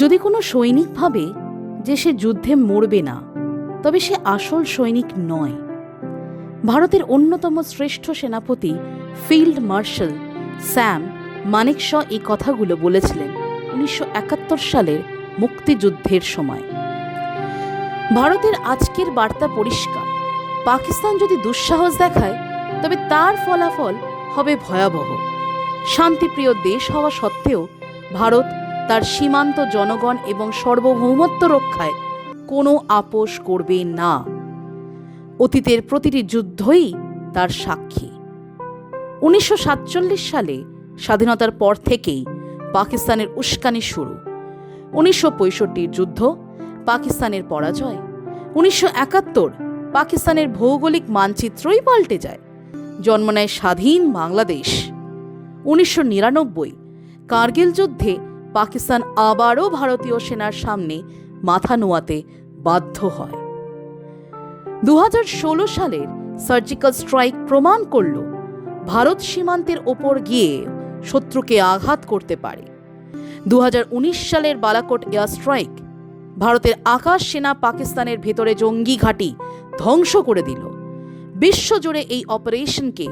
যদি কোনো সৈনিক ভাবে যে সে যুদ্ধে মরবে না, তবে সে আসল সৈনিক নয়। ভারতের অন্যতম শ্রেষ্ঠ সেনাপতি ফিল্ড মার্শাল স্যাম মানেকশ এই কথাগুলো বলেছিলেন উনিশশো একাত্তর সালের মুক্তিযুদ্ধের সময়। ভারতের আজকের বার্তা পরিষ্কার। পাকিস্তান যদি দুঃসাহস দেখায়, তবে তার ফলাফল হবে ভয়াবহ। শান্তিপ্রিয় দেশ হওয়া সত্ত্বেও ভারত তার সীমান্ত জনগণ এবং সার্বভৌমত্ব রক্ষায় কোনো আপোষ করবে না। অতীতের প্রতিটি যুদ্ধই তার সাক্ষী। উনিশশো সাতচল্লিশ সালে স্বাধীনতার পর থেকেই পাকিস্তানের উস্কানি শুরু। উনিশশো যুদ্ধ, পাকিস্তানের পরাজয়। উনিশশো একাত্তর, পাকিস্তানের ভৌগোলিক মানচিত্রই পাল্টে যায়। জন্ম নেয় স্বাধীন বাংলাদেশ। উনিশশো নিরানব্বই, কার্গিল যুদ্ধে পাকিস্তান আবারও ভারতীয় সেনার সামনে মাথা নোয়াতে বাধ্য হয়। দু হাজার ষোলো সালের সার্জিক্যাল স্ট্রাইক প্রমাণ করল, ভারত সীমান্তের ওপর গিয়ে শত্রুকে আঘাত করতে পারে। দু হাজার উনিশ সালের বালাকোট এয়ার স্ট্রাইক ভারতের আকাশ সেনা পাকিস্তানের ভেতরে জঙ্গি ঘাঁটি ধ্বংস করে দিল। বিশ্বজুড়ে এই অপারেশনকে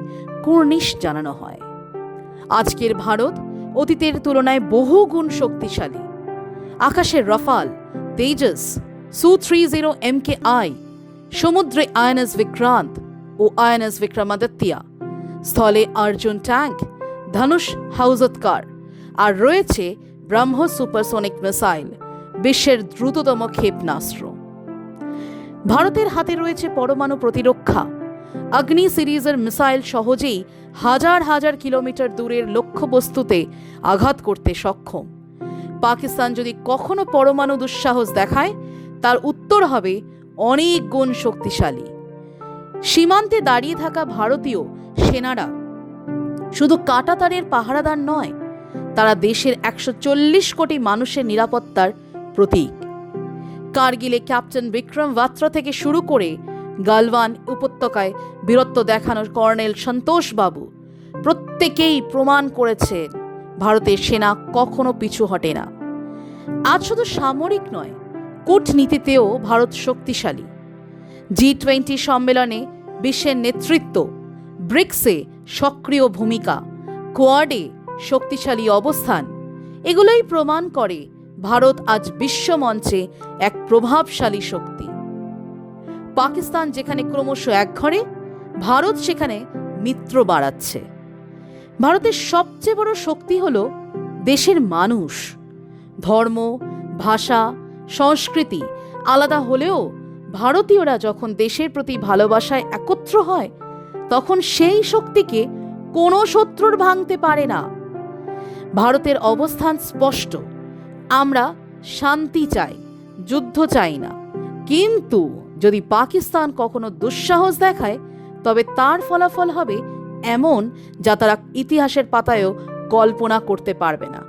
কুর্নিশ জানানো হয়। আজকের ভারত অতীতের তুলনায় বহুগুণ শক্তিশালী। আকাশের Rafale, Tejas Su three zero M K I সমুদ্রে আয়নস বিক্রান্ত ও আয়নস বিক্রমাদিত্যা, স্থলে অর্জুন ট্যাঙ্ক, ধনুষ হাউজতকার আর রয়েছে ব্রহ্মোস সুপারসোনিক মিসাইল, বিশ্বের দ্রুততম ক্ষেপণাস্ত্র। ভারতের হাতে রয়েছে পরমাণু প্রতিরক্ষা অগ্নি সিরিজের মিসাইল সহজেই হাজার হাজার কিলোমিটার দূরের লক্ষ্যবস্তুতে আঘাত করতে সক্ষম। পাকিস্তান যদি কখনো পরমাণু দুঃসাহস দেখায়, তার উত্তর হবে অনেক গুণ শক্তিশালী। সীমান্তে দাঁড়িয়ে থাকা ভারতীয় সেনারা শুধু কাটাতারের পাহারাদার নয়, তারা দেশের একশো চল্লিশ কোটি মানুষের নিরাপত্তার প্রতীক। কার্গিলে ক্যাপ্টেন বিক্রম বাত্রা থেকে শুরু করে গালওয়ান উপত্যকায় বীরত্ব দেখানো কর্নেল সন্তোষ বাবু প্রত্যেকেই প্রমাণ করেছে ভারতের সেনা কখনো পিছু হটে না। আজ শুধু সামরিক নয়, কূটনীতিতেও ভারত শক্তিশালী। জি টোয়েন্টি সম্মেলনে বিশ্বের নেতৃত্ব, ব্রিক্সে সক্রিয় ভূমিকা, কোয়াডে শক্তিশালী অবস্থান, এগুলোই প্রমাণ করে ভারত আজ বিশ্বমঞ্চে এক প্রভাবশালী শক্তি। পাকিস্তান যেখানে ক্রমশ একঘরে ভারত সেখানে মিত্র বাড়াচ্ছে। ভারতের সবচেয়ে বড় শক্তি হল দেশের মানুষ। ধর্ম, ভাষা, সংস্কৃতি আলাদা হলেও ভারতীয়রা যখন দেশের প্রতি ভালোবাসায় একত্র হয়, তখন সেই শক্তিকে কোনো শত্রুর ভাঙতে পারে না। ভারতের অবস্থান স্পষ্ট। আমরা শান্তি চাই, যুদ্ধ চাই না। কিন্তু যদি পাকিস্তান কখনো দুঃসাহস দেখায় তবে তার ফলাফল হবে এমন যা তারা ইতিহাসের পাতায়ও কল্পনা করতে পারবে না।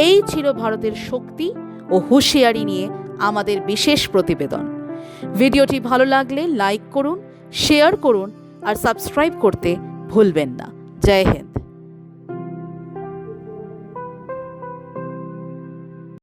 এই ছিল ভারতের শক্তি ও হুঁশিয়ারি নিয়ে আমাদের বিশেষ প্রতিবেদন। ভিডিওটি ভালো লাগলে লাইক করুন, শেয়ার করুন আর সাবস্ক্রাইব করতে ভুলবেন না। জয় হিন্দ।